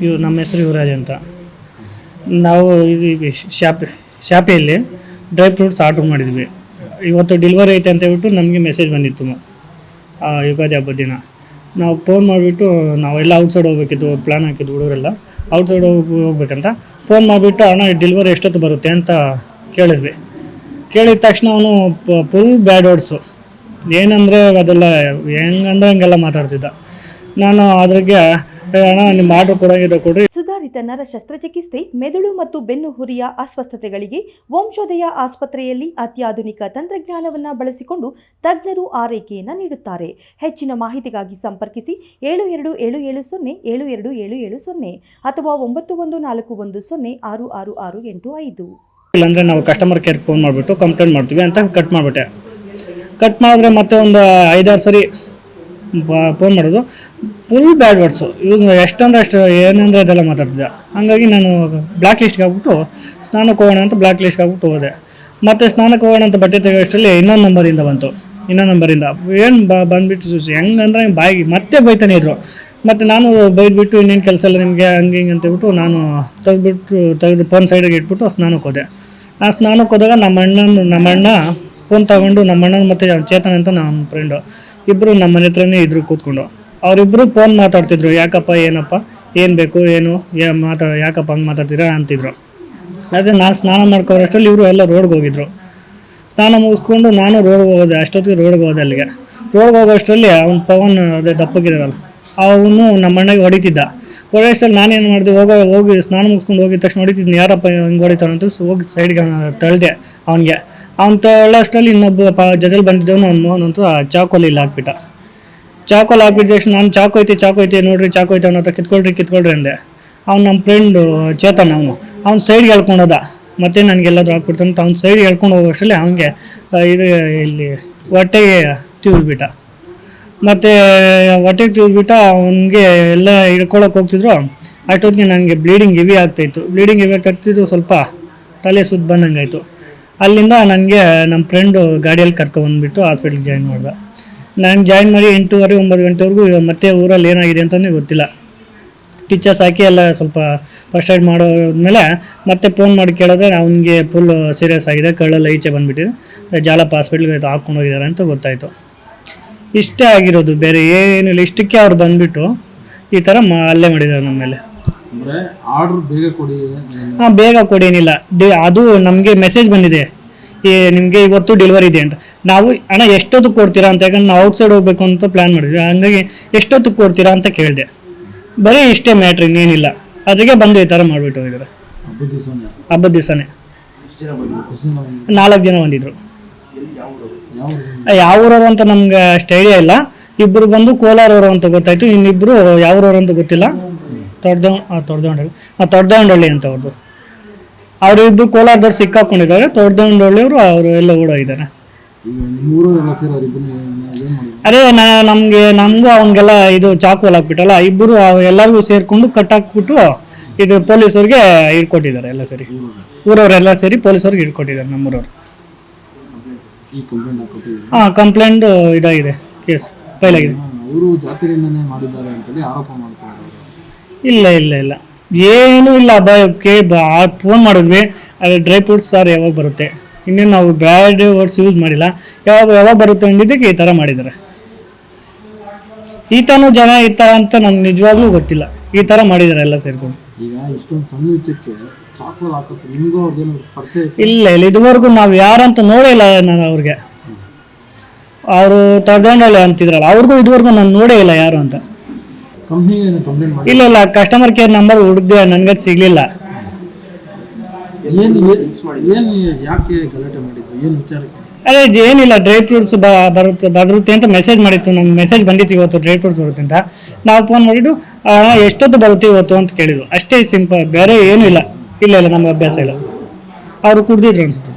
ಇವ್ ನಮ್ಮ ಹೆಸರು ಯುವರಾಜ್ ಅಂತ. ನಾವು ಶಾಪ್ ಶಾಪೆಯಲ್ಲಿ ಡ್ರೈ ಫ್ರೂಟ್ಸ್ ಆರ್ಡ್ರ್ ಮಾಡಿದ್ವಿ. ಇವತ್ತು ಡೆಲಿವರಿ ಐತೆ ಅಂತ ಹೇಳ್ಬಿಟ್ಟು ನಮಗೆ ಮೆಸೇಜ್ ಬಂದಿತ್ತು. ಆ, ಯುಗಾದಿ ಹಬ್ಬದ ದಿನ. ನಾವು ಫೋನ್ ಮಾಡಿಬಿಟ್ಟು ನಾವೆಲ್ಲ ಔಟ್ಸೈಡ್ ಹೋಗ್ಬೇಕಿತ್ತು ಪ್ಲ್ಯಾನ್ ಹಾಕಿದ್ದು ಹುಡುಗರೆಲ್ಲ. ಔಟ್ಸೈಡ್ ಹೋಗಿ ಹೋಗ್ಬೇಕಂತ ಫೋನ್ ಮಾಡಿಬಿಟ್ಟು ಅಣ್ಣ ಡೆಲಿವರಿ ಎಷ್ಟೊತ್ತು ಬರುತ್ತೆ? ಅಂತ ಕೇಳಿದ್ವಿ. ಕೇಳಿದ ತಕ್ಷಣ ಅವನು ಫುಲ್ ಬ್ಯಾಡ್ ವರ್ಡ್ಸು. ಏನಂದರೆ ಅದೆಲ್ಲ ಹೆಂಗಂದ್ರೆ ಹಂಗೆಲ್ಲ ಮಾತಾಡ್ತಿದ್ದ. ನಾನು ಅದ್ರಿಗೆ "ಏ ಅಣ್ಣ ನಿಮ್ಮ ಆರ್ಡ್ರ್ ಕೊಡೋಂಗಿದೆ ಕೊಡ್ರಿ. ಸುಧಾರಿತ ನರ ಶಸ್ತ್ರಚಿಕಿತ್ಸೆ ಮೆದುಳು ಮತ್ತು ಬೆನ್ನು ಹುರಿಯ ಅಸ್ವಸ್ಥತೆಗಳಿಗೆ ವಂಶೋದಯ ಆಸ್ಪತ್ರೆಯಲ್ಲಿ ಅತ್ಯಾಧುನಿಕ ತಂತ್ರಜ್ಞಾನವನ್ನು ಬಳಸಿಕೊಂಡು ತಜ್ಞರು ಆರೈಕೆಯನ್ನು ನೀಡುತ್ತಾರೆ. ಹೆಚ್ಚಿನ ಮಾಹಿತಿಗಾಗಿ ಸಂಪರ್ಕಿಸಿ ಏಳು ಎರಡು ಏಳು ಏಳು ಸೊನ್ನೆ ಏಳು ಎರಡು ಏಳು ಏಳು ಸೊನ್ನೆ ಅಥವಾ ಒಂಬತ್ತು ಒಂದು ನಾಲ್ಕು ಒಂದು ಸೊನ್ನೆ ಆರು ಆರು ಆರು ಎಂಟು ಐದು. ಇಲ್ಲಾಂದರೆ ನಾವು ಕಸ್ಟಮರ್ ಕೇರ್ ಫೋನ್ ಮಾಡಿಬಿಟ್ಟು ಕಂಪ್ಲೇಂಟ್ ಮಾಡ್ತೀವಿ ಅಂತ ಕಟ್ ಮಾಡಿಬಿಟ್ಟೆ. ಕಟ್ ಮಾಡಿದ್ರೆ ಮತ್ತೆ ಒಂದು ಐದಾರು ಸರಿ ಫೋನ್ ಮಾಡೋದು. ಫುಲ್ ಬ್ಯಾಡ್ ವರ್ಡ್ಸು ಇವ್ನು ಎಷ್ಟಂದ್ರೆ ಅಷ್ಟು ಏನಂದ್ರೆ ಅದೆಲ್ಲ ಮಾತಾಡ್ತಿದ್ದೆ. ಹಾಗಾಗಿ ನಾನು ಬ್ಲ್ಯಾಕ್ ಲಿಸ್ಟ್ಗೆ ಆಗ್ಬಿಟ್ಟು ಸ್ನಾನಕ್ಕೆ ಹೋಗೋಣ ಅಂತ ಬ್ಲ್ಯಾಕ್ ಲಿಸ್ಟ್ಗೆ ಆಗ್ಬಿಟ್ಟು ಹೋದೆ. ಮತ್ತು ಸ್ನಾನಕ್ಕೆ ಹೋಗೋಣ ಅಂತ ಬಟ್ಟೆ ತೆಗೆಯೋಷ್ಟರಲ್ಲಿ ಇನ್ನೊಂದು ನಂಬರಿಂದ ಬಂತು. ಇನ್ನೊಂದು ನಂಬರಿಂದ ಏನು ಬ ಬಂದ್ಬಿಟ್ಟು ಸುಸಿ ಹೆಂಗಂದ್ರೆ ಬಾಯಿಗೆ ಮತ್ತೆ ಬೈತಾನೆ ಇದ್ರು. ಮತ್ತು ನಾನು ಬೈದ್ಬಿಟ್ಟು ಇನ್ನೇನು ಕೆಲಸ ಇಲ್ಲ ನಿಮಗೆ, ಹಂಗೆ ಹಿಂಗೆ ಅಂತ ಹೇಳ್ಬಿಟ್ಟು ನಾನು ತೆಗೆದ್ಬಿಟ್ಟು, ತೆಗೆದು ಫೋನ್ ಸೈಡಿಗೆ ಇಟ್ಬಿಟ್ಟು ಸ್ನಾನಕ್ಕೆ ಹೋದೆ. ಆ ಸ್ನಾನಕ್ಕೆ ಹೋದಾಗ ನಮ್ಮ ಅಣ್ಣನ ನಮ್ಮ ಅಣ್ಣ ಫೋನ್ ತಗೊಂಡು ನಮ್ಮ ಅಣ್ಣನ ಮತ್ತು ಚೇತನ್ ಅಂತ ನಮ್ಮ ಫ್ರೆಂಡು ಇಬ್ಬರು ನಮ್ಮ ಮನೆ ಹತ್ರನೇ ಇದ್ರು ಕೂತ್ಕೊಂಡು. ಅವರಿಬ್ಬರು ಫೋನ್ ಮಾತಾಡ್ತಿದ್ರು, ಯಾಕಪ್ಪ, ಏನಪ್ಪ? ಏನು ಬೇಕು, ಏನು? ಮಾತಾ, ಯಾಕಪ್ಪ ಹಂಗೆ ಮಾತಾಡ್ತೀರಾ? ಅಂತಿದ್ರು. ಅದೇ ನಾನು ಸ್ನಾನ ಮಾಡ್ಕೋರಷ್ಟರಲ್ಲಿ ಇವರು ಎಲ್ಲ ರೋಡ್ಗೆ ಹೋಗಿದ್ರು. ಸ್ನಾನ ಮುಗಿಸ್ಕೊಂಡು ನಾನು ರೋಡ್ಗೆ ಹೋದೆ, ಅಷ್ಟೊತ್ತಿಗೆ ರೋಡ್ಗೆ ಹೋದೆ ಅಲ್ಲಿಗೆ. ರೋಡ್ಗೆ ಹೋಗೋಷ್ಟರಲ್ಲಿ ಅವ್ನ ಪವನ್ ಅದೇ ದಪ್ಪಗಿರಲ್ಲ, ಅವನು ನಮ್ಮ ಅಣ್ಣಗೆ ಹೊಡಿತಿದ್ದ. ಹೊಡೆಯೋಷ್ಟರಲ್ಲಿ ನಾನೇನು ಮಾಡಿದೆ, ಹೋಗೋ, ಹೋಗಿ ಸ್ನಾನ ಮುಗಿಸ್ಕೊಂಡು ಹೋಗಿದ ತಕ್ಷಣ ಹೊಡಿತಿದ್ನಿ ಯಾರಪ್ಪ ಹಿಂಗೆ ಅಂತ ಹೋಗಿ ಸೈಡ್ಗೆ ತಳ್ಳಿದೆ ಅವನಿಗೆ. ಅವ್ನು ತಳ್ಳೋಷ್ಟರಲ್ಲಿ ಇನ್ನೊಬ್ಬ ಪ, ಜೊತೆಲಿ ಬಂದಿದ್ದವನು ಅವ್ನು ಅಂತ ಚಾಕೋಲಿ ಇಲ್ಲಿ ಹಾಕ್ಬಿಟ್ಟ. ಚಾಕೋಲ್ ಹಾಕಿದ ತಕ್ಷಣ ನಾನು ಚಾಕು ಐತಿ ಚಾಕು ಐತಿ, ನೋಡ್ರಿ, ಚಾಕು ಐತೆ ಅವನ ಹತ್ರ ಕಿತ್ಕೊಳ್ರಿ ಕಿತ್ಕೊಳ್ರಿ ಅಂದೆ. ಅವ್ನು ನಮ್ಮ ಫ್ರೆಂಡು ಚೇತನ್ ಅವನು. ಅವ್ನು ಸೈಡ್ಗೆ ಹೇಳ್ಕೊಂಡೋದ. ಮತ್ತೆ ನನಗೆಲ್ಲರೂ ಹಾಕ್ಬಿಡ್ತಾನೆ ಅವ್ನು ಸೈಡ್ಗೆ ಹೇಳ್ಕೊಂಡು ಹೋಗೋಷ್ಟರಲ್ಲಿ ಅವನಿಗೆ ಇದು, ಇಲ್ಲಿ ಹೊಟ್ಟೆಗೆ ತಿಳ್ಬಿಟ್ಟ ಮತ್ತು ಹೊಟ್ಟೆಗೆ ತಿಳ್ಬಿಟ್ಟ ಅವನಿಗೆ ಎಲ್ಲ ಹಿಡ್ಕೊಳಕ್ಕೆ ಹೋಗ್ತಿದ್ರು. ಅಷ್ಟೊತ್ತಿಗೆ ನನಗೆ ಬ್ಲೀಡಿಂಗ್ ಹೆವಿ ಆಗ್ತಾಯಿತ್ತು ಬ್ಲೀಡಿಂಗ್ ಹೆವಿ ಆಗ್ತಾಯಿತ್ತು ಸ್ವಲ್ಪ ತಲೆ ಸುತ್ತ ಬಂದಂಗಾಯಿತು. ಅಲ್ಲಿಂದ ನನಗೆ ನಮ್ಮ ಫ್ರೆಂಡು ಗಾಡಿಯಲ್ಲಿ ಕರ್ಕೊಂಡ್ಬಂದ್ಬಿಟ್ಟು ಹಾಸ್ಪಿಟ್ಲಿಗೆ ಜಾಯಿನ್ ಮಾಡ್ದೆ. ನಾನು ಜಾಯಿನ್ ಮಾಡಿ ಎಂಟೂವರೆ ಒಂಬತ್ತು ಗಂಟೆವರೆಗೂ ಮತ್ತೆ ಊರಲ್ಲಿ ಏನಾಗಿದೆ ಅಂತಲೇ ಗೊತ್ತಿಲ್ಲ. ಟೀಚರ್ಸ್ ಹಾಕಿ ಎಲ್ಲ ಸ್ವಲ್ಪ ಫಸ್ಟ್ ಏಡ್ ಮಾಡೋದ್ಮೇಲೆ ಮತ್ತೆ ಫೋನ್ ಮಾಡಿ ಕೇಳಿದ್ರೆ ಅವನಿಗೆ ಫುಲ್ ಸೀರಿಯಸ್ ಆಗಿದೆ ಕಳ್ಳಲ್ಲಿ ಈಚೆ ಬಂದುಬಿಟ್ಟಿದೆ. ಜಾಲಪ್ಪ ಹಾಸ್ಪಿಟ್ಲಿಗೆ ಹಾಕ್ಕೊಂಡು ಹೋಗಿದ್ದಾರೆ ಅಂತ ಗೊತ್ತಾಯಿತು. ಇಷ್ಟೇ ಆಗಿರೋದು ಬೇರೆ ಏನಿಲ್ಲ ಇಷ್ಟಕ್ಕೆ ಅವ್ರು ಬಂದುಬಿಟ್ಟು ಈ ಥರ ಮಾ ಅಲ್ಲೇ ಮಾಡಿದ್ದಾರೆ ನಮ್ಮ ಮೇಲೆ. ಅಂದ್ರೆ ಆರ್ಡರ್ ಬೇಗ ಕೊಡಿ. ಹಾಂ ಬೇಗ ಕೊಡಿ ಏನಿಲ್ಲ. ಡಿ ಅದು ನಮಗೆ ಮೆಸೇಜ್ ಬಂದಿದೆ. ನಿಮಗೆ ಇವತ್ತು ಡೆಲಿವರಿ ಇದೆ ಅಂತ. ನಾವು ಹಣ ಎಷ್ಟೊತ್ತಿಗೆ ಕೊಡ್ತೀರಾ ಅಂತ ಯಾಕಂದ್ರೆ ನಾವು ಔಟ್ಸೈಡ್ ಹೋಗ್ಬೇಕು ಅಂತ ಪ್ಲ್ಯಾನ್ ಮಾಡಿದ್ವಿ. ಹಂಗಾಗಿ ಎಷ್ಟೊತ್ತಿಗೆ ಕೊಡ್ತೀರಾ ಅಂತ ಕೇಳಿದೆ. ಬರೀ ಇಷ್ಟೇ ಮ್ಯಾಟ್ರ್ ಇನ್ನೇನಿಲ್ಲ. ಅದಕ್ಕೆ ಬಂದು ಈ ಥರ ಮಾಡಿಬಿಟ್ಟು ಹೋಗಿದ್ದಾರೆ. ಹಬ್ಬದ ದಿವಸನೇ? ನಾಲ್ಕು ಜನ ಬಂದಿದ್ರು. ಯಾವ ಊರವರು? ಅಂತ ನಮ್ಗೆ ಅಷ್ಟು ಐಡಿಯಾ ಇಲ್ಲ. ಇಬ್ಬರು ಬಂದು ಕೋಲಾರವರು ಅಂತ ಗೊತ್ತಾಯ್ತು. ಇನ್ನಿಬ್ಬರು ಯಾವ ಊರವರು ಅಂತ ಗೊತ್ತಿಲ್ಲ. ತೊಡ್ದ ಹಾಂ ತೊಡ್ದೊಂಡಳ್ಳಿ ಅಂತ ಅವ್ರದ್ದು ಅವರಿಬ್ಬರು ಕೋಲಾರದವ್ರು ಸಿಕ್ಕಾಕೊಂಡಿದ್ದಾರೆ ತೊಡ್ದೊಂಡಳ್ಳಿಯವರು ಅವರು ಎಲ್ಲ ಓಡೋಗಿದ್ದಾರೆ. ಇದ್ದಾರೆ ಅದೇ ನಾ ನಮಗೆ ನಮಗೂ ಅವನಿಗೆಲ್ಲ ಇದು ಚಾಕು ಹಾಕ್ಬಿಟ್ಟಲ್ಲ ಇಬ್ಬರು ಎಲ್ಲರಿಗೂ ಸೇರಿಕೊಂಡು ಕಟ್ಟಾಕ್ಬಿಟ್ಟು ಇದು ಪೊಲೀಸರಿಗೆ ಇಟ್ಕೊಟ್ಟಿದ್ದಾರೆ ಎಲ್ಲ ಸರಿ. ಊರವರೆಲ್ಲ ಸೇರಿ ಪೊಲೀಸರಿಗೆ ಹಿಡ್ಕೊಟ್ಟಿದ್ದಾರೆ ನಮ್ಮೂರವ್ರು ಹಾಂ ಕಂಪ್ಲೇಂಟ್ ಇದಾಗಿದೆ ಕೇಸ್ ಫೈಲ್ ಆಗಿದೆ. ಇಲ್ಲ ಇಲ್ಲ ಇಲ್ಲ. ಏನೂ ಇಲ್ಲ ಬ ಕೇ ಫೋನ್ ಮಾಡಿದ್ವಿ. ಅದೇ ಡ್ರೈ ಫ್ರೂಟ್ಸ್ ಸರ್ ಯಾವಾಗ ಬರುತ್ತೆ? ಇನ್ನೇನು ನಾವು ಬ್ಯಾಡ್ ವರ್ಡ್ಸ್ ಯೂಸ್ ಮಾಡಿಲ್ಲ. ಯಾವಾಗ ಯಾವಾಗ ಬರುತ್ತೆ ಅಂದಿದ್ದಕ್ಕೆ ಈ ಥರ ಮಾಡಿದ್ದಾರೆ. ಈ ಥರನೂ ಜನ ಈ ಥರ ಅಂತ ನಮ್ಗೆ ನಿಜವಾಗ್ಲೂ ಗೊತ್ತಿಲ್ಲ. ಈ ಥರ ಮಾಡಿದ್ದಾರೆ ಎಲ್ಲ ಸೇರ್ಕೊಂಡು. ಈಗ ಇಷ್ಟೊಂದು ಸಣ್ಣ ವಿಷಯಕ್ಕೆ ಚಾಕೋಲ್ ಹಾಕೋದು ನಿಮಗೂ ಅವ್ರದ್ದೇನು ಪರಿಚಯ ಇಲ್ಲ ಇಲ್ಲ ಇದುವರೆಗೂ ನಾವು ಯಾರಂತ ನೋಡೇ ಇಲ್ಲ ನಾನು ಅವ್ರಿಗೆ. ಅವರು ತಗೊಂಡಲ್ಲ ಅಂತಿದ್ರಲ್ಲ ಅವ್ರಿಗೂ ಇದುವರೆಗೂ ನಾನು ನೋಡೇ ಇಲ್ಲ ಯಾರು ಅಂತ. ಕಂಪ್ನಿಗೆ ಏನು ಕಂಪ್ಲೇಂಟ್ ಮಾಡಿ ಇಲ್ಲ ಇಲ್ಲ ಕಸ್ಟಮರ್ ಕೇರ್ ನಂಬರ್ ಹುಡುಕ್ದೆ ನನಗೆ ಸಿಗಲಿಲ್ಲ. ಏನು ಏನು ಯಾಕೆ ಗಲಾಟೆ ಮಾಡಿದ್ರು? ಏನು ವಿಚಾರಕ್ಕೆ? ಅದೇ ಜ- ಏನಿಲ್ಲ ಡ್ರೈ ಫ್ರೂಟ್ಸ್ ಬರುತ್ತೆ ಬರುತ್ತೆ ಅಂತ ಮೆಸೇಜ್ ಮಾಡಿತ್ತು. ನಂಗೆ ಮೆಸೇಜ್ ಬಂದಿತ್ತು ಇವತ್ತು ಡ್ರೈ ಫ್ರೂಟ್ಸ್ ಬರುತ್ತೆ ಅಂತ. ನಾವು ಫೋನ್ ಮಾಡಿದ್ದು ಆ, ಎಷ್ಟೊತ್ತು ಬರುತ್ತೆ ಇವತ್ತು? ಅಂತ ಕೇಳಿದ್ರು. ಅಷ್ಟೇ ಸಿಂಪಲ್ ಬೇರೆ ಏನೂ ಇಲ್ಲ. ಇಲ್ಲ ಇಲ್ಲ ನಮ್ಗೆ ಅಭ್ಯಾಸ ಇಲ್ಲ. ಅವರು ಕುಡ್ದಿದ್ರು ಅನ್ಸುತ್ತೆ.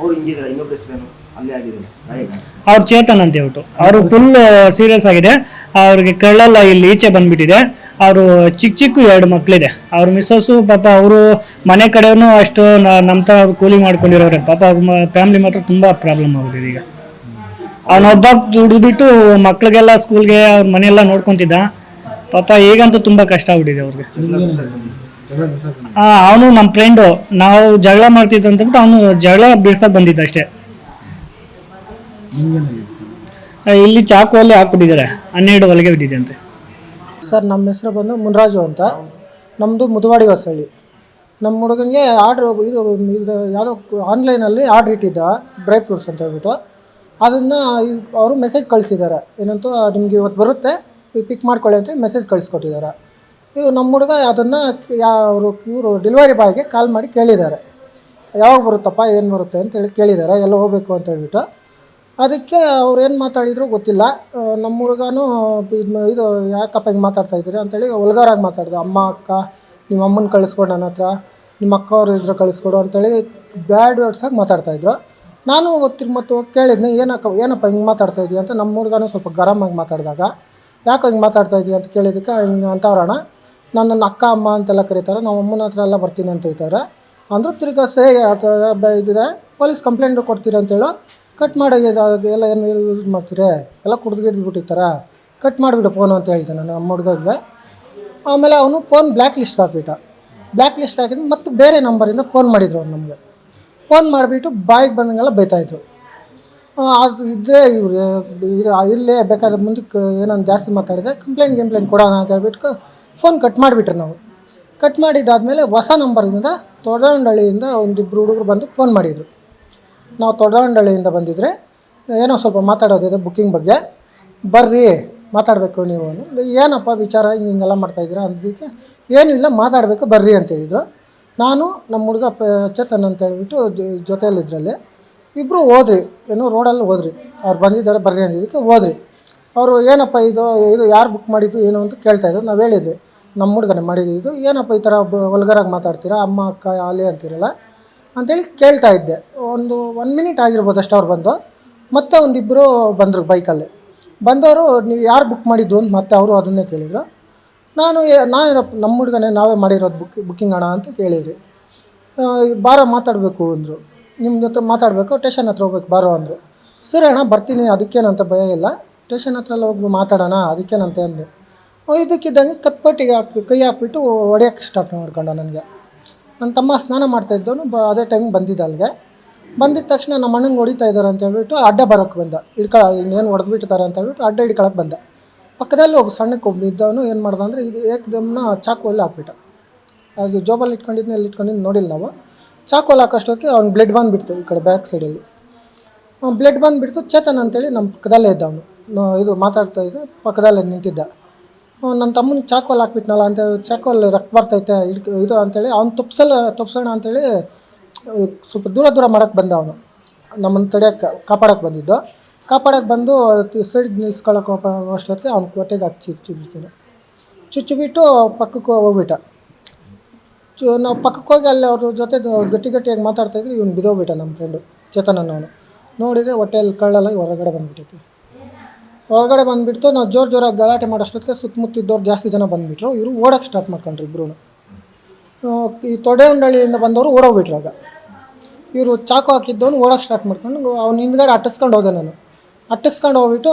ಅವ್ರು ಹಿಂಗಿದ್ದಾರೆ ಇನ್ನೊಬ್ಬ ಹೆಸರೇನು? ಅಲ್ಲೇ ಆಗಿದೆ ಗಾಯಕ ಅವ್ರು ಚೇತನ್ ಅಂತ ಹೇಳ್ಬಿಟ್ಟು. ಅವರು ಫುಲ್ ಸೀರಿಯಸ್ ಆಗಿದೆ. ಅವ್ರಿಗೆ ಕಳ್ಳೆಲ್ಲ ಇಲ್ಲಿ ಈಚೆ ಬಂದ್ಬಿಟ್ಟಿದೆ. ಅವರು ಚಿಕ್ಕ ಚಿಕ್ಕ ಎರಡು ಮಕ್ಕಳಿದೆ ಅವ್ರ ಮಿಸ್ಸಸ್ಸು, ಪಾಪ ಅವರು ಮನೆ ಕಡೆಯೂ ಅಷ್ಟು ನಮ್ಮ ಕೂಲಿ ಮಾಡ್ಕೊಂಡಿರೋರೆ. ಪಾಪ ಅವ್ರ ಫ್ಯಾಮಿಲಿ ಮಾತ್ರ ತುಂಬಾ ಪ್ರಾಬ್ಲಮ್ ಆಗಿದೆ ಈಗ. ಅವನೊಬ್ಬ ದುಡಿದ್ಬಿಟ್ಟು ಮಕ್ಳಿಗೆಲ್ಲ ಸ್ಕೂಲ್ಗೆ ಅವ್ರ ಮನೆಯೆಲ್ಲ ನೋಡ್ಕೊತಿದ್ದ. ಪಾಪ ಈಗಂತೂ ತುಂಬ ಕಷ್ಟ ಆಗ್ಬಿಟ್ಟಿದೆ ಅವ್ರಿಗೆ. ಅವನು ನಮ್ಮ ಫ್ರೆಂಡು ನಾವು ಜಗಳ ಮಾಡ್ತಿದ್ದ ಅಂತಬಿಟ್ಟು ಅವನು ಜಗಳ ಬಿಡ್ಸಕ್ಕೆ ಬಂದಿದ್ದ ಅಷ್ಟೇ. ಇಲ್ಲಿ ಚಾಕು ಅಲ್ಲಿ ಹಾಕ್ಬಿಟ್ಟಿದ್ದಾರೆ. ಹನ್ನೆರಡು ಹೊಲಿಗೆ ಅಂತೆ ಸರ್, ನಮ್ಮ ಹೆಸರು ಬಂದು ಮುನ್ರಾಜು ಅಂತ. ನಮ್ಮದು ಮುದುವಾಡಿ ಹೊಸಳ್ಳಿ. ನಮ್ಮ ಹುಡುಗನಿಗೆ ಆರ್ಡ್ರ್, ಇದು ಇದು ಯಾವುದೋ ಆನ್ಲೈನಲ್ಲಿ ಆರ್ಡ್ರ್ ಇಟ್ಟಿದ್ದ ಡ್ರೈ ಫ್ರೂಟ್ಸ್ ಅಂತ ಹೇಳ್ಬಿಟ್ಟು. ಅದನ್ನು ಅವರು ಮೆಸೇಜ್ ಕಳಿಸಿದ್ದಾರೆ. ಏನಂತ ನಿಮಗೆ ಇವತ್ತು ಬರುತ್ತೆ ಪಿಕ್ ಮಾಡ್ಕೊಳ್ಳಿ ಅಂತ ಮೆಸೇಜ್ ಕಳಿಸ್ಕೊಟ್ಟಿದ್ದಾರೆ. ಇವು ನಮ್ಮ ಹುಡುಗ ಅದನ್ನು ಅವರು, ಇವರು ಡೆಲಿವರಿ ಬಾಯ್ಗೆ ಕಾಲ್ ಮಾಡಿ ಕೇಳಿದ್ದಾರೆ. ಯಾವಾಗ ಬರುತ್ತಪ್ಪ, ಏನು ಬರುತ್ತೆ ಅಂತೇಳಿ ಕೇಳಿದ್ದಾರೆ. ಎಲ್ಲ ಹೋಗಬೇಕು ಅಂತ ಹೇಳ್ಬಿಟ್ಟು. ಅದಕ್ಕೆ ಅವ್ರು ಏನು ಮಾತಾಡಿದ್ರು ಗೊತ್ತಿಲ್ಲ. ನಮ್ಮ ಹುಡುಗನೂ ಇದ್- ಇದು ಯಾಕಪ್ಪ ಹಿಂಗೆ ಮಾತಾಡ್ತಾ ಇದ್ದೀರಿ ಅಂತೇಳಿ ಒಲ್ಗಾರಾಗಿ ಮಾತಾಡಿದ್ರು ಅಮ್ಮ, ಅಕ್ಕ, ನಿಮ್ಮ ಅಮ್ಮನ ಕಳಿಸ್ಕೊಡು ನನ್ನ ಹತ್ರ, ನಿಮ್ಮ ಅಕ್ಕ ಅವ್ರು ಇದ್ರೆ ಕಳಿಸ್ಕೊಡು ಅಂತೇಳಿ ಬ್ಯಾಡ್ ವರ್ಡ್ಸಾಗಿ ಮಾತಾಡ್ತಾಯಿದ್ರು ನಾನು ಗೊತ್ತಿರ್ ಮತ್ತು ಕೇಳಿದ್ನಿ, ಏನಕ್ಕ, ಏನಪ್ಪ ಹಿಂಗೆ ಮಾತಾಡ್ತಾ ಇದೀಯ ಅಂತ ನಮ್ಮ ಹುಡುಗನೂ ಸ್ವಲ್ಪ ಗರಮಾಗಿ ಮಾತಾಡಿದಾಗ. ಯಾಕೆ ಹಿಂಗೆ ಮಾತಾಡ್ತಾ ಇದೀಯ ಅಂತ ಕೇಳಿದ್ದಕ್ಕೆ ಹಿಂಗೆ ಅಂತವ್ರಣ, ನನ್ನನ್ನು ಅಕ್ಕ, ಅಮ್ಮ ಅಂತೆಲ್ಲ ಕರೀತಾರೆ. ನಮ್ಮ ಅಮ್ಮನ ಹತ್ರ ಎಲ್ಲ ಬರ್ತೀನಿ ಅಂತ ಹೇಳ್ತಾರೆ. ಅಂದರೂ ತಿರ್ಗಾ ಸೇ ಆ ಥರ ಬ- ಇದಿದೆ ಪೊಲೀಸ್ ಕಂಪ್ಲೇಂಟ್ ಕೊಡ್ತೀರಿ ಅಂತೇಳು ಕಟ್ ಮಾಡಿ ಎಲ್ಲ ಏನು ಯೂಸ್ ಮಾಡ್ತೀರಿ? ಎಲ್ಲ ಕುಡ್ದು ಗಿಡ್ದು ಬಿಟ್ಟಿರ್ತಾರ ಕಟ್ ಮಾಡಿಬಿಡು ಫೋನು ಅಂತ ಹೇಳ್ದೆ ನಾನು, ನಮ್ಮ ಹುಡುಗಗೆ. ಆಮೇಲೆ ಅವನು ಫೋನ್ ಬ್ಲ್ಯಾಕ್ ಲಿಸ್ಟ್ ಹಾಕ್ಬಿಟ್ಟ. ಬ್ಲ್ಯಾಕ್ ಲಿಸ್ಟ್ ಹಾಕಿದ್ರೆ ಮತ್ತು ಬೇರೆ ನಂಬರಿಂದ ಫೋನ್ ಮಾಡಿದ್ರು ಅವ್ರು ನಮಗೆ. ಫೋನ್ ಮಾಡಿಬಿಟ್ಟು ಬಾಯಿಗೆ ಬಂದಂಗೆಲ್ಲ ಬೈತಾಯಿದ್ರು ಅದು ಇದ್ದರೆ ಇವ್ರು ಇರಲಿ ಬೇಕಾದ್ರೆ ಮುಂದಕ್ಕೆ ಏನೊಂದು ಜಾಸ್ತಿ ಮಾತಾಡಿದ್ರೆ ಕಂಪ್ಲೇಂಟ್ ಕಂಪ್ಲೇಂಟ್ ಕೊಡೋಣ ಅಂತ ಹೇಳ್ಬಿಟ್ಟು ಫೋನ್ ಕಟ್ ಮಾಡಿಬಿಟ್ರು ನಾವು. ಕಟ್ ಮಾಡಿದ್ದಾದಮೇಲೆ ಹೊಸ ನಂಬರಿಂದ ತೊಡಂಡಳ್ಳಿಯಿಂದ ಒಂದಿಬ್ಬರು ಹುಡುಗರು ಬಂದು ಫೋನ್ ಮಾಡಿದರು. ನಾವು ತೊಡಂಡಳ್ಳಿಯಿಂದ ಬಂದಿದ್ರೆ, ಏನೋ ಸ್ವಲ್ಪ ಮಾತಾಡೋದಿದೆ ಬುಕ್ಕಿಂಗ್ ಬಗ್ಗೆ. ಬರ್ರಿ, ಮಾತಾಡಬೇಕು ನೀವು. ಏನಪ್ಪ ವಿಚಾರ ಹಿಂಗೆ ಹಿಂಗೆಲ್ಲ ಮಾಡ್ತಾಯಿದ್ದೀರಾ ಅಂದಿದ್ದಕ್ಕೆ ಏನೂ ಇಲ್ಲ, ಮಾತಾಡಬೇಕು, ಬರ್ರಿ ಅಂತ ಹೇಳಿದರು. ನಾನು ನಮ್ಮ ಹುಡುಗ ಚೇತನ್ ಅಂತ ಹೇಳ್ಬಿಟ್ಟು ಜೊತೆಯಲ್ಲಿ ಜೊತೆಯಲ್ಲಿದ್ರಲ್ಲಿ. ಇಬ್ಬರು ಹೋದ್ರಿ, ಏನೋ ರೋಡಲ್ಲಿ ಹೋದ್ರಿ. ಅವ್ರು ಬಂದಿದ್ದಾರೆ, ಬರ್ರಿ ಅಂದಿದ್ದಕ್ಕೆ ಹೋದ್ರಿ. ಅವರು ಏನಪ್ಪ ಇದು ಇದು ಯಾರು ಬುಕ್ ಮಾಡಿದ್ದು, ಏನು ಅಂತ ಕೇಳ್ತಾಯಿದ್ರು ನಾವು ಹೇಳಿದ್ವಿ, ನಮ್ಮ ಹುಡುಗನೇ ಮಾಡಿದ್ದು ಏನಪ್ಪ ಈ ಥರ ಒಲ್ಗರಾಗಿ ಮಾತಾಡ್ತೀರಾ, ಅಮ್ಮ, ಅಕ್ಕ ಆಲೆ ಅಂತೀರಲ್ಲ. ಅಂತೇಳಿ ಕೇಳ್ತಾ ಇದ್ದೆ. ಒಂದು ಒನ್ ಮಿನಿಟ್ ಆಗಿರ್ಬೋದು ಅಷ್ಟು ಅವ್ರು ಬಂದು. ಮತ್ತೆ ಒಂದಿಬ್ಬರು ಬಂದರು ಬೈಕಲ್ಲಿ. ಬಂದವರು, ನೀವು ಯಾರು ಬುಕ್ ಮಾಡಿದ್ದು? ಅಂತ ಮತ್ತೆ ಅವರು ಅದನ್ನೇ ಕೇಳಿದರು. ನಾನು ನಾನು ನಮ್ಮ ಹುಡುಗನೇ, ನಾವೇ ಮಾಡಿರೋದು ಬುಕ್ ಬುಕ್ಕಿಂಗ್ ಅಣ್ಣ ಅಂತ ಕೇಳಿದ್ರಿ. ಬಾರೋ, ಮಾತಾಡಬೇಕು, ಅಂದರು. ನಿಮ್ಮ ಜೊತೆ ಮಾತಾಡಬೇಕು ಟೇಷನ್ ಹತ್ರ ಹೋಗ್ಬೇಕು, ಬಾರೋ, ಅಂದರು. ಸರಿ ಅಣ್ಣ, ಬರ್ತೀನಿ, ಅದಕ್ಕೇನಂತ ಭಯ ಇಲ್ಲ. ಟೇಷನ್ ಹತ್ರ ಎಲ್ಲ ಹೋಗಿ ಮಾತಾಡೋಣ, ಅದಕ್ಕೇನಂತ ಅಂದೆ. ಇದಕ್ಕಿದ್ದಂಗೆ ಕತ್ಪಟ್ಟಿಗೆ ಹಾಕಿ, ಕೈ ಹಾಕ್ಬಿಟ್ಟು ಹೊಡೆಯೋಕ್ಕೆ ಸ್ಟಾರ್ಟ್ ಮಾಡ್ಕೊಂಡ ನನಗೆ. ನನ್ನ ತಮ್ಮ ಸ್ನಾನ ಮಾಡ್ತಾ ಇದ್ದವನು, ಬ ಅದೇ ಟೈಮ್ ಬಂದಿದ್ದ ಅಲ್ಲಿಗೆ. ಬಂದಿದ್ದ ತಕ್ಷಣ ನಮ್ಮ ಅಣ್ಣಂಗೆ ಹೊಡಿತಾ ಇದ್ದಾರೆ ಅಂತ ಹೇಳ್ಬಿಟ್ಟು ಅಡ್ಡ ಬರೋಕ್ಕೆ ಬಂದ. ಹಿಡ್ಕೊಳ ಇನ್ನೇನು ಹೊಡೆದ್ಬಿಟ್ಟಿದ್ದಾರೆ ಅಂತ ಹೇಳ್ಬಿಟ್ಟು ಅಡ್ಡ ಹಿಡ್ಕೊಳಕ್ಕೆ ಬಂದ. ಪಕ್ಕದಲ್ಲಿ ಒಬ್ಬ ಸಣ್ಣಕ್ಕೆ ಒಬ್ಬ ಇದ್ದವನು ಏನು ಮಾಡ್ದ ಅಂದರೆ ಇದು ಏಕದಮ್ನ ಚಾಕುವಲ್ಲಿ ಹಾಕ್ಬಿಟ್ಟ. ಅದು ಜೋಬಲ್ಲಿ ಇಟ್ಕೊಂಡಿದ್ನ, ಎಲ್ಲಿ ಇಟ್ಕೊಂಡಿದ್ದು ನೋಡಿಲ್ಲ ನಾವು. ಚಾಕುವಲ್ಲಿ ಹಾಕೋಷ್ಟೊತ್ತಿಗೆ ಅವ್ನು ಬ್ಲಡ್ ಬಂದುಬಿಡ್ತು ಈ ಕಡೆ ಬ್ಯಾಕ್ ಸೈಡಲ್ಲಿ ಬ್ಲಡ್ ಬಂದುಬಿಡ್ತು, ಚೇತನ್ ಅಂತೇಳಿ ನಮ್ಮ ಪಕ್ಕದಲ್ಲೇ ಇದ್ದ ಅವನು ಇದು ಮಾತಾಡ್ತಾ ಇದ್ದ, ಪಕ್ಕದಲ್ಲೇ ನಿಂತಿದ್ದ. ನನ್ನ ತಮ್ಮನ ಚಾಕೋಲ್ ಹಾಕ್ಬಿಟ್ನಲ್ಲ ಅಂತ ಚಾಕೋಲ್ ರಕ್ತ ಬರ್ತೈತೆ ಇಡ್ಕ ಇದು ಅಂತೇಳಿ, ಅವ್ನು ತಪ್ಸಲ್ಲ, ತಪ್ಸೋಣ ಅಂತೇಳಿ, ಸ್ವಲ್ಪ ದೂರ ದೂರ ಮಾಡೋಕ್ಕೆ ಬಂದ ಅವನು. ನಮ್ಮನ್ನು ತಡೆಯೋಕ್ಕೆ ಕಾಪಾಡೋಕ್ಕೆ ಬಂದಿದ್ದು. ಕಾಪಾಡೋಕ್ಕೆ ಬಂದು ಸೈಡಿಗೆ ನಿಲ್ಸ್ಕೊಳ್ಳೋಕೆ ಅಷ್ಟೊತ್ತಿಗೆ ಅವ್ನು ಕೊಟ್ಟೆಗೆ ಹಚ್ಚಿ ಚುಚ್ಚಿಬಿಡ್ತೀನಿ. ಚುಚ್ಚಿಬಿಟ್ಟು ಪಕ್ಕಕ್ಕೆ ಹೋಗ್ಬಿಟ್ಟ. ಚು, ನಾವು ಪಕ್ಕಕ್ಕೆ ಹೋಗಿ ಅಲ್ಲಿ ಅವ್ರ ಜೊತೆ ಗಟ್ಟಿ ಗಟ್ಟಿಯಾಗಿ ಮಾತಾಡ್ತಾಯಿದ್ರು ಇವ್ನು ಬಿದ್ದೋಗ್ಬಿಟ್ಟ ನಮ್ಮ ಫ್ರೆಂಡು ಚೇತನ್ ಅವನು. ನೋಡಿದರೆ ಹೊಟ್ಟೆಯಲ್ಲಿ ಕಳ್ಳಲ್ಲ ಹೊರಗಡೆ ಬಂದುಬಿಟ್ಟೈತಿ. ಹೊರಗಡೆ ಬಂದುಬಿಟ್ಟು ನಾವು ಜೋರು ಜೋರಾಗಿ ಗಲಾಟೆ ಮಾಡೋಷ್ಟೊತ್ತಿಗೆ ಸುತ್ತಮುತ್ತಿದ್ದವ್ರು ಜಾಸ್ತಿ ಜನ ಬಂದುಬಿಟ್ರು. ಇವರು ಓಡೋಕ್ಕೆ ಸ್ಟಾರ್ಟ್ ಮಾಡ್ಕೊಂಡ್ರು ಇಬ್ಬರು ಈ ತೊಡೆ ಉಂಡಳಿಯಿಂದ ಬಂದವರು ಓಡೋಗ್ಬಿಟ್ರು ಆಗ. ಇವರು ಚಾಕು ಹಾಕಿದ್ದವನು ಓಡೋಕ್ಕೆ ಸ್ಟಾರ್ಟ್ ಮಾಡ್ಕೊಂಡು ಅವ್ನು ಹಿಂದ್ಗಡೆ ಅಟ್ಟಿಸ್ಕೊಂಡು ಹೋದೆ ನಾನು. ಅಟ್ಟಿಸ್ಕೊಂಡು ಹೋಗ್ಬಿಟ್ಟು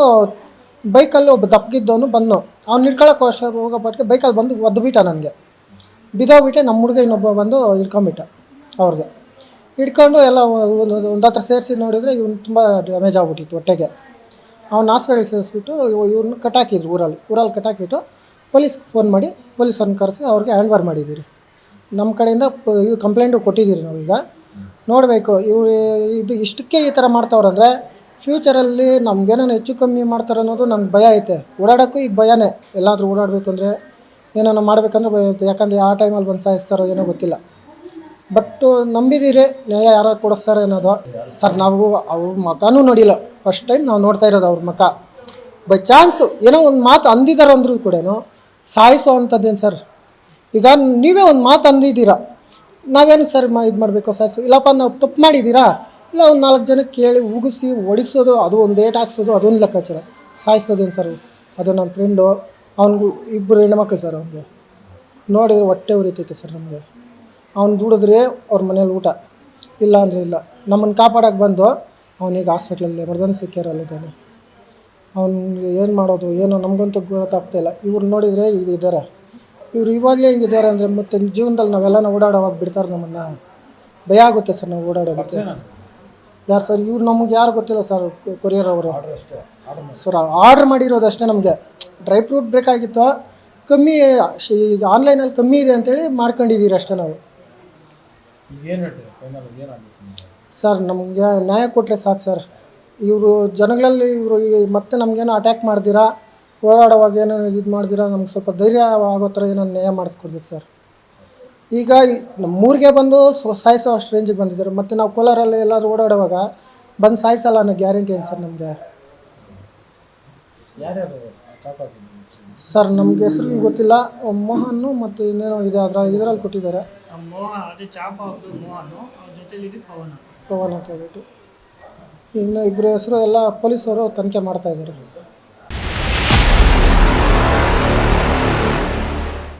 ಬೈಕಲ್ಲಿ ಒಬ್ಬ ದಪ್ಪಗಿದ್ದವನು ಬಂದು, ಅವ್ನು ಹಿಡ್ಕೊಳಕ್ಕೆ ವರ್ಷ ಬೈಕಲ್ಲಿ ಬಂದು ಒದ್ದುಬಿಟ್ಟ ನನಗೆ. ಬಿದ್ದೋಗ್ಬಿಟ್ಟೆ ನಮ್ಮ ಹುಡುಗ ಇನ್ನೊಬ್ಬ ಬಂದು ಹಿಡ್ಕೊಂಬಿಟ್ಟ ಅವ್ರಿಗೆ. ಹಿಡ್ಕೊಂಡು ಎಲ್ಲ ಒಂದು ಹತ್ರ ಸೇರಿಸಿ ನೋಡಿದರೆ ಇವನು ತುಂಬ ಡ್ಯಾಮೇಜ್ ಆಗ್ಬಿಟ್ಟಿತ್ತು ಹೊಟ್ಟೆಗೆ. ಅವ್ನು ಹಾಸ್ಪಿಟಲ್ ಸೇರಿಸ್ಬಿಟ್ಟು ಇವ್ರನ್ನ ಕಟ್ಟಾಕಿದ್ರು ಊರಲ್ಲಿ. ಊರಲ್ಲಿ ಕಟ್ಟಾಕಿಬಿಟ್ಟು ಪೊಲೀಸ್ಗೆ ಫೋನ್ ಮಾಡಿ ಪೊಲೀಸರನ್ನ ಕರೆಸಿ ಅವ್ರಿಗೆ ಹ್ಯಾಂಡ್ ಓವರ್ ಮಾಡಿದ್ದೀರಿ. ನಮ್ಮ ಕಡೆಯಿಂದ ಪ ಇದು ಕಂಪ್ಲೇಂಟು ಕೊಟ್ಟಿದ್ದೀರಿ ನಾವೀಗ. ನೋಡಬೇಕು, ಇವರು ಇದು ಇಷ್ಟಕ್ಕೆ ಈ ಥರ ಮಾಡ್ತಾವ್ರಂದರೆ ಫ್ಯೂಚರಲ್ಲಿ ನಮ್ಗೇನೋ ಹೆಚ್ಚು ಕಮ್ಮಿ ಮಾಡ್ತಾರೆ ಅನ್ನೋದು ನಂಗೆ ಭಯ ಐತೆ. ಓಡಾಡೋಕ್ಕೂ ಈಗ ಭಯನೇ. ಎಲ್ಲಾದರೂ ಓಡಾಡಬೇಕು ಅಂದರೆ ಏನಾನ ಮಾಡ್ಬೇಕಂದ್ರೆ ಭಯ ಐತೆ. ಯಾಕಂದರೆ ಆ ಟೈಮಲ್ಲಿ ಬಂದು ಸಾಯಿಸ್ತಾರೋ ಏನೋ ಗೊತ್ತಿಲ್ಲ. ಬಟ್ ನಂಬಿದಿರಿ ನ್ಯಾಯ ಯಾರು ಕೊಡಿಸ್ತಾರೆ ಅನ್ನೋದು. ಸರ್ ನಾವು ಅವ್ರ ಮಖನೂ ನೋಡಿಲ್ಲ. ಫಸ್ಟ್ ಟೈಮ್ ನಾವು ನೋಡ್ತಾ ಇರೋದು ಅವ್ರ ಮಕ. ಬೈ ಚಾನ್ಸು ಏನೋ ಒಂದು ಮಾತು ಅಂದಿದ್ದಾರೆ ಅಂದ್ರೂ ಕೂಡ ಸಾಯಿಸೋ ಅಂಥದ್ದೇನು ಸರ್ ಈಗ ನೀವೇ ಒಂದು ಮಾತು ಅಂದಿದ್ದೀರಾ? ನಾವೇನು ಸರ್ ಮಾ ಇದು ಮಾಡಬೇಕು ಸಾಯಿಸು? ಇಲ್ಲಪ್ಪ, ನಾವು ತಪ್ಪು ಮಾಡಿದ್ದೀರಾ? ಇಲ್ಲ, ಒಂದು ನಾಲ್ಕು ಜನಕ್ಕೆ ಕೇಳಿ ಉಗಿಸಿ ಒಡಿಸೋದು, ಅದು ಒಂದು ಏಟ್ ಹಾಕ್ಸೋದು, ಅದೊಂದು ಲೆಕ್ಕಾಚಾರ. ಸಾಯಿಸೋದೇನು ಸರ್ ಅದು ನನ್ನ ಫ್ರೆಂಡು ಅವ್ನಿಗೂ ಇಬ್ಬರು ಹೆಣ್ಮಕ್ಳು ಸರ್ ಅವ್ನಿಗೆ. ನೋಡಿದ್ರೆ ಹೊಟ್ಟೆ ಉರಿತೈತೆ ಸರ್ ನಮಗೆ. ಅವ್ನು ದುಡಿದ್ರೆ ಅವ್ರ ಮನೇಲಿ ಊಟ. ಇಲ್ಲ ಅಂದರೆ ಇಲ್ಲ. ನಮ್ಮನ್ನು ಕಾಪಾಡೋಕೆ ಬಂದು ಅವನೀಗ ಹಾಸ್ಪಿಟ್ಲಲ್ಲಿ ಎಮರ್ಜೆನ್ಸಿ ಕೇರಲ್ಲಿದ್ದಾನೆ ಅವ್ನಿಗೆ ಏನು ಮಾಡೋದು ಏನು ನಮಗಂತೂ ಗೊತ್ತಾಗ್ತಾಯಿಲ್ಲ ಇವ್ರು ನೋಡಿದರೆ ಇದು ಇದ್ದಾರೆ ಇವ್ರು ಇವಾಗಲೇ ಹೆಂಗಿದ್ದಾರೆ ಅಂದರೆ ಮತ್ತೆ ಜೀವನದಲ್ಲಿ ನಾವೆಲ್ಲ ಓಡಾಡೋವಾಗ ಬಿಡ್ತಾರೆ ನಮ್ಮನ್ನು. ಭಯ ಆಗುತ್ತೆ ಸರ್ ನಾವು ಓಡಾಡೋದಕ್ಕೆ. ಯಾರು ಸರ್ ಇವ್ರು ನಮಗೆ ಯಾರು ಗೊತ್ತಿಲ್ಲ ಸರ್ ಕೊರಿಯರ್ ಅವರು. ಸರ್ ಆರ್ಡ್ರ್ ಮಾಡಿರೋದು ಅಷ್ಟೇ ನಮಗೆ. ಡ್ರೈ ಫ್ರೂಟ್ ಬೇಕಾಗಿತ್ತು. ಕಮ್ಮಿ ಈಗ ಆನ್ಲೈನಲ್ಲಿ ಕಮ್ಮಿ ಇದೆ ಅಂತೇಳಿ ಮಾಡ್ಕೊಂಡಿದ್ದೀರಿ ಅಷ್ಟೇ ನಾವು. ಏನು ಸರ್, ನಮಗೆ ನ್ಯಾಯ ಕೊಟ್ಟರೆ ಸಾಕು ಸರ್. ಇವರು ಜನಗಳಲ್ಲಿ ಇವರು ಮತ್ತೆ ನಮಗೇನೋ ಅಟ್ಯಾಕ್ ಮಾಡ್ದಿರಾ ಓಡಾಡುವಾಗ ಏನೋ ಇದು ಮಾಡ್ದಿರಾ, ನಮ್ಗೆ ಸ್ವಲ್ಪ ಧೈರ್ಯ ಆಗೋ ಥರ ಏನೋ ನ್ಯಾಯ ಮಾಡಿಸ್ಕೊಡ್ಬೇಕು ಸರ್. ಈಗ ನಮ್ಮೂರಿಗೆ ಬಂದು ಸಾಯಿಸೋ ಅಷ್ಟು ರೇಂಜಿಗೆ ಬಂದಿದ್ದಾರೆ. ಮತ್ತು ನಾವು ಕೋಲಾರಲ್ಲಿ ಎಲ್ಲಾದರೂ ಓಡಾಡುವಾಗ ಬಂದು ಸಾಯಿಸಲ್ಲ ಅನ್ನೋ ಗ್ಯಾರಂಟಿ ಏನು ಸರ್ ನಮಗೆ? ಯಾರ್ಯಾರು ಸರ್ ನಮ್ಗೆ ಹೆಸರು ಗೊತ್ತಿಲ್ಲ. ಮೋಹನ್ ಮತ್ತು ಇನ್ನೇನೋ ಇದೆ ಅದರ ಇದರಲ್ಲಿ ಕೊಟ್ಟಿದ್ದಾರೆ. ಮೋಹ ಅದೇ ಚಾಪ ಅವ್ರದ್ದು ಮೋಹನು. ಅವ್ರ ಜೊತೆಲಿ ಪವನ್. ಪವನ್ ಅಂತ ಹೇಳ್ಬಿಟ್ಟು. ಇನ್ನು ಇಬ್ಬರು ಹೆಸರು ಎಲ್ಲ ಪೊಲೀಸರು ತನಿಖೆ ಮಾಡ್ತಾ ಇದ್ದಾರೆ.